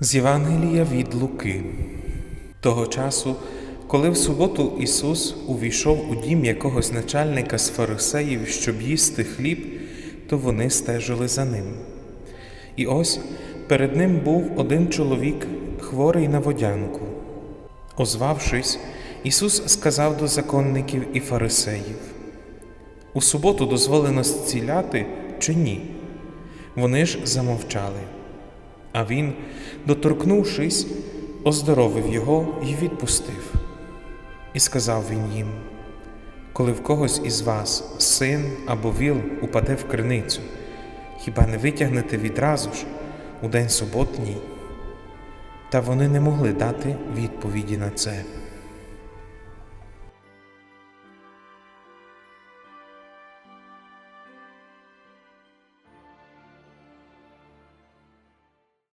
З Євангелія від Луки. Того часу, коли в суботу Ісус увійшов у дім якогось начальника з фарисеїв, щоб їсти хліб, то вони стежили за ним. І ось перед ним був один чоловік, хворий на водянку. Озвавшись, Ісус сказав до законників і фарисеїв: У суботу дозволено зціляти чи ні? Вони ж замовчали. А він, доторкнувшись, оздоровив його і відпустив. І сказав він їм: Коли в когось із вас син або віл упаде в криницю, хіба не витягнете відразу ж у день суботній? Та вони не могли дати відповіді на це.